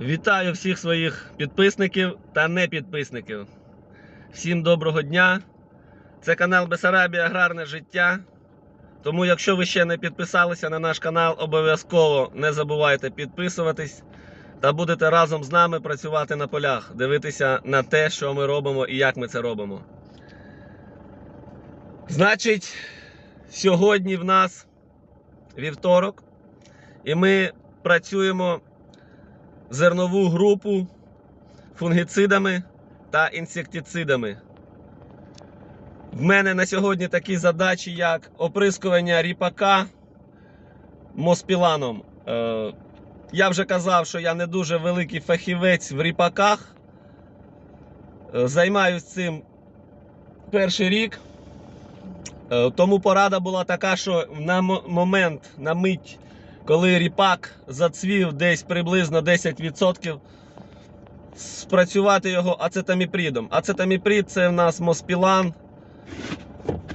Вітаю всіх своїх підписників та непідписників. Всім доброго дня. Це канал Бесарабія Аграрне життя. Тому, якщо ви ще не підписалися на наш канал, обов'язково не забувайте підписуватись та будете разом з нами працювати на полях, дивитися на те, що ми робимо і як ми це робимо. Значить, сьогодні в нас вівторок, і ми працюємо зернову групу фунгіцидами та інсектицидами. В мене на сьогодні такі задачі, як оприскування ріпака моспіланом. Е, я вже казав, що я не дуже великий фахівець в ріпаках. Е, Займаюсь цим перший рік. Е, Тому порада була така, що на момент, на мить, коли ріпак зацвів десь приблизно 10%, спрацювати його ацетаміпридом. Ацетаміприд це в нас моспілан.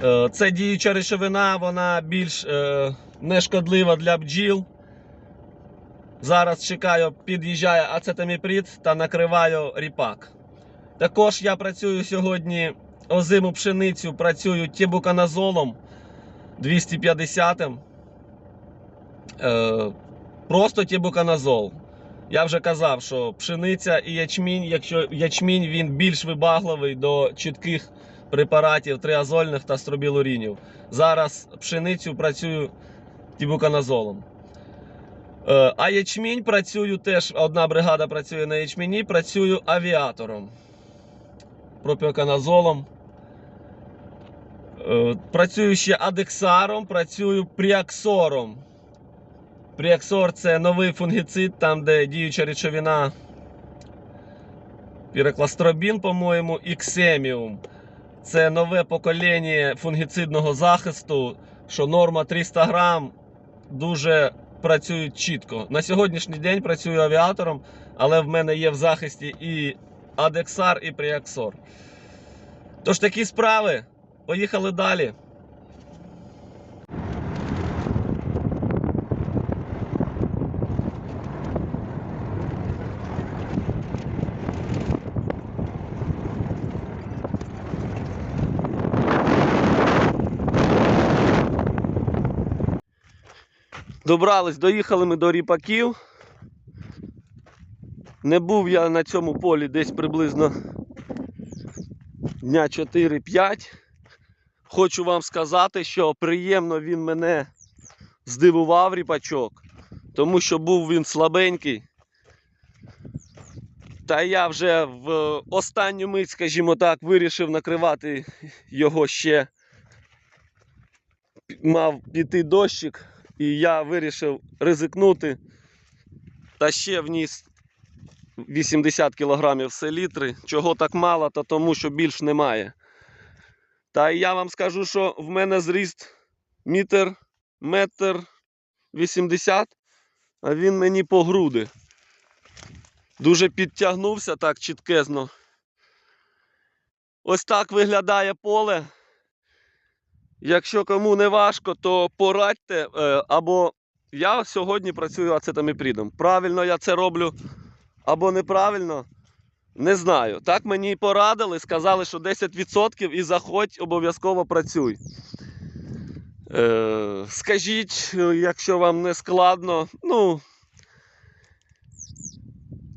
Е, Це діюча речовина, вона більш е, нешкодлива для бджіл. Зараз чекаю, під'їжджає ацетаміприд та накриваю ріпак. Також я працюю сьогодні озиму пшеницю, працюю тібуканазолом 250. Е, просто тібуканазол. Я вже казав, що пшениця і ячмінь, якщо ячмінь він більш вибагливий до чітких препаратів триазольних та стробілурінів. Зараз пшеницю працюю тібуканазолом. Е, А ячмінь працюю теж, одна бригада працює на ячміні, працюю авіатором. Пропіоканазолом. Е, Працюю ще адексаром, працюю пріаксором. Пріаксор це новий фунгіцид, там, де діюча речовина пірекластробін, по-моєму, і ксеміум. Це нове покоління фунгіцидного захисту, що норма 300 грам дуже працюють чітко. На сьогоднішній день працюю авіатором, але в мене є в захисті і Адексар, і Пріаксор. Тож такі справи. Поїхали далі. Добрались, доїхали ми до ріпаків. Не був я на цьому полі десь приблизно дня 4-5. Хочу вам сказати, що приємно він мене здивував ріпачок, тому що був він слабенький. Та я вже в останню мить, скажімо так, вирішив накривати його ще. Мав піти дощик, і я вирішив ризикнути та ще вніс 80 кг селітри. Чого так мало, та тому що більш немає. Та я вам скажу, що в мене зріст метр, метр 80, а він мені по груди. Дуже підтягнувся так чіткезно. Ось так виглядає поле. Якщо кому не важко, то порадьте. е, Або я сьогодні працюю ацетаміпридом. Правильно я це роблю або неправильно, не знаю. Так мені порадили, сказали, що 10% і заходь, обов'язково працюй. Е, скажіть, е, якщо вам не складно, ну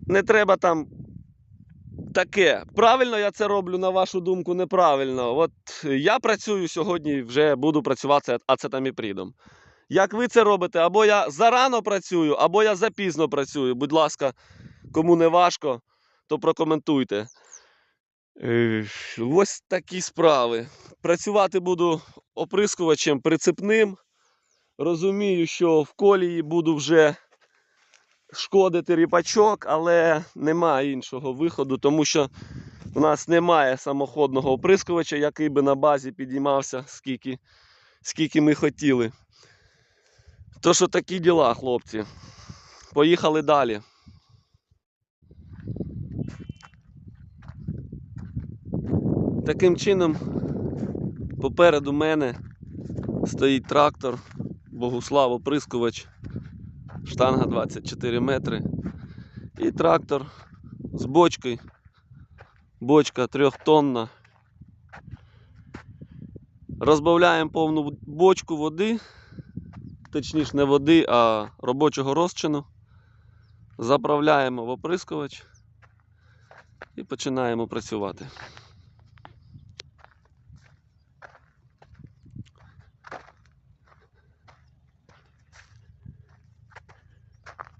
не треба там таке. Правильно я це роблю, на вашу думку, неправильно. От я працюю сьогодні, вже буду працювати ацетаміпридом. Як ви це робите? Або я зарано працюю, або я запізно працюю. Будь ласка, кому не важко, то прокоментуйте. Е, Ось такі справи. Працювати буду оприскувачем прицепним. Розумію, що в колії буду вже шкодити ріпачок, але немає іншого виходу, тому що у нас немає самоходного оприскувача, який би на базі підіймався, скільки, скільки ми хотіли. То що такі діла, хлопці. Поїхали далі. Таким чином, попереду мене стоїть трактор, Богуслав оприскувач, штанга 24 метри. І трактор з бочкою. Бочка трьохтонна. Розбавляємо повну бочку води, точніше не води, а робочого розчину. Заправляємо в оприскувач і починаємо працювати.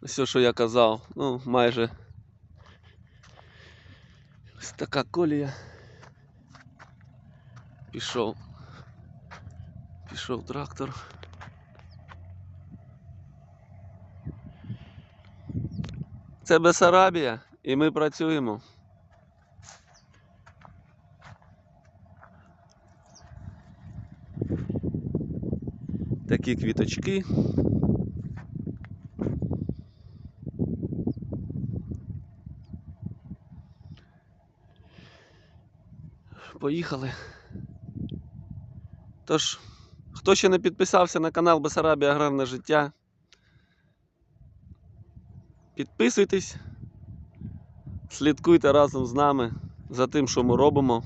Все, що я казав, ну, майже ось така колія. Пішов. Пішов трактор. Це Бесарабія, і ми працюємо. Такі квіточки. Поїхали. Тож, хто ще не підписався на канал Бесарабія Аграрне життя, підписуйтесь, слідкуйте разом з нами за тим, що ми робимо.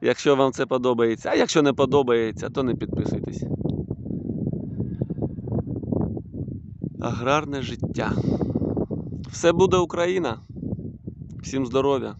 Якщо вам це подобається. А якщо не подобається, то не підписуйтесь. Аграрне життя. Все буде Україна. Всім здоров'я!